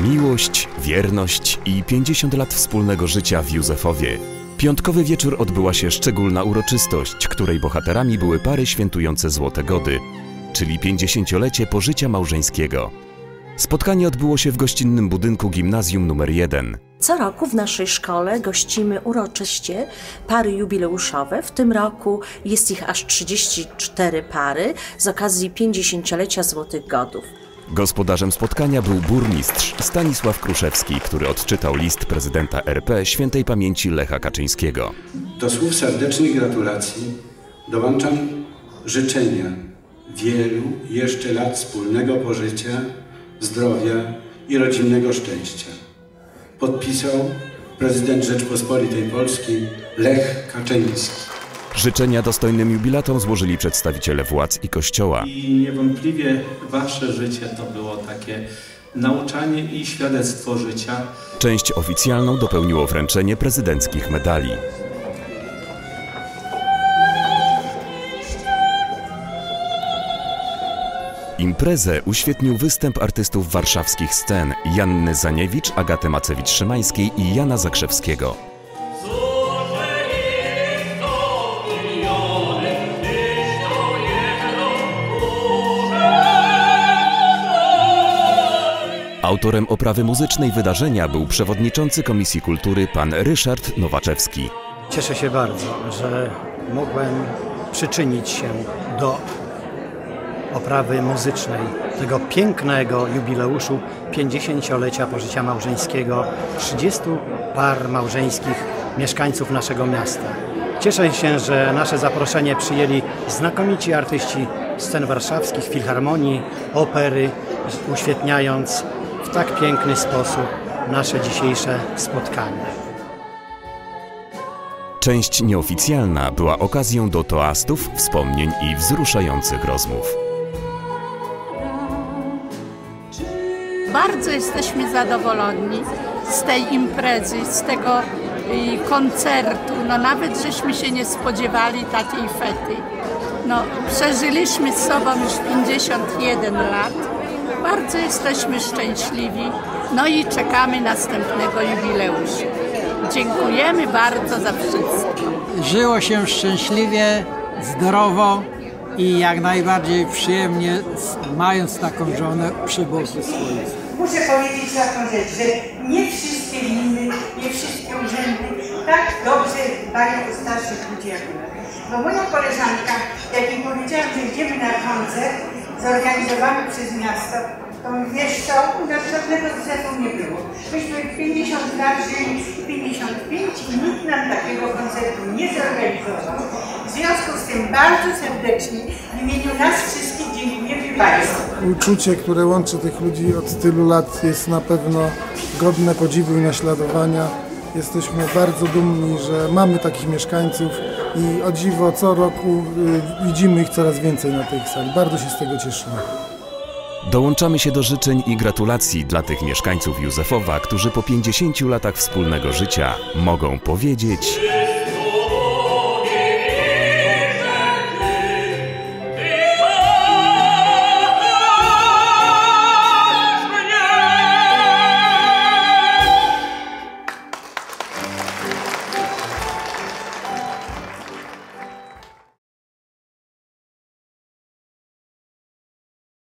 miłość, wierność i 50 lat wspólnego życia w Józefowie. Piątkowy wieczór odbyła się szczególna uroczystość, której bohaterami były pary świętujące Złote Gody, czyli 50-lecie pożycia małżeńskiego. Spotkanie odbyło się w gościnnym budynku Gimnazjum nr 1. Co roku w naszej szkole gościmy uroczyście pary jubileuszowe. W tym roku jest ich aż 34 pary z okazji 50-lecia Złotych Godów. Gospodarzem spotkania był burmistrz Stanisław Kruszewski, który odczytał list prezydenta RP świętej pamięci Lecha Kaczyńskiego. Do słów serdecznych gratulacji dołączam życzenia wielu jeszcze lat wspólnego pożycia, zdrowia i rodzinnego szczęścia. Podpisał prezydent Rzeczpospolitej Polskiej Lech Kaczyński. Życzenia dostojnym jubilatom złożyli przedstawiciele władz i kościoła. I niewątpliwie wasze życie to było takie nauczanie i świadectwo życia. Część oficjalną dopełniło wręczenie prezydenckich medali. Imprezę uświetnił występ artystów warszawskich scen Janny Zaniewicz, Agaty Macewicz-Szymańskiej i Jana Zakrzewskiego. Autorem oprawy muzycznej wydarzenia był przewodniczący Komisji Kultury pan Ryszard Nowaczewski. Cieszę się bardzo, że mogłem przyczynić się do oprawy muzycznej tego pięknego jubileuszu 50-lecia pożycia małżeńskiego 30 par małżeńskich mieszkańców naszego miasta. Cieszę się, że nasze zaproszenie przyjęli znakomici artyści scen warszawskich, filharmonii, opery, uświetniając w tak piękny sposób nasze dzisiejsze spotkanie. Część nieoficjalna była okazją do toastów, wspomnień i wzruszających rozmów. Bardzo jesteśmy zadowoleni z tej imprezy, z tego y, koncertu. No nawet żeśmy się nie spodziewali takiej fety. No, przeżyliśmy z sobą już 51 lat. Bardzo jesteśmy szczęśliwi. No i czekamy następnego jubileuszu. Dziękujemy bardzo za wszystko. Żyło się szczęśliwie, zdrowo i jak najbardziej przyjemnie, mając taką żonę przy boku swoim. Muszę powiedzieć taką rzecz, że nie wszystkie gminy, nie wszystkie urzędy tak dobrze dbają o starszych ludzi jak my. Bo moja koleżanka, jak jej powiedziałam, że idziemy na koncert zorganizowany przez miasto, to wiesz co, u nas żadnego zespołu nie było. Myśmy 50 lat żyli, 55 i nikt nam takiego koncertu nie zorganizował. W związku z tym bardzo serdecznie w imieniu nas wszystkich dziękujemy Państwu. uczucie, które łączy tych ludzi od tylu lat jest na pewno godne podziwu i naśladowania. Jesteśmy bardzo dumni, że mamy takich mieszkańców i o dziwo co roku y, widzimy ich coraz więcej na tej sali. Bardzo się z tego cieszymy. Dołączamy się do życzeń i gratulacji dla tych mieszkańców Józefowa, którzy po 50 latach wspólnego życia mogą powiedzieć...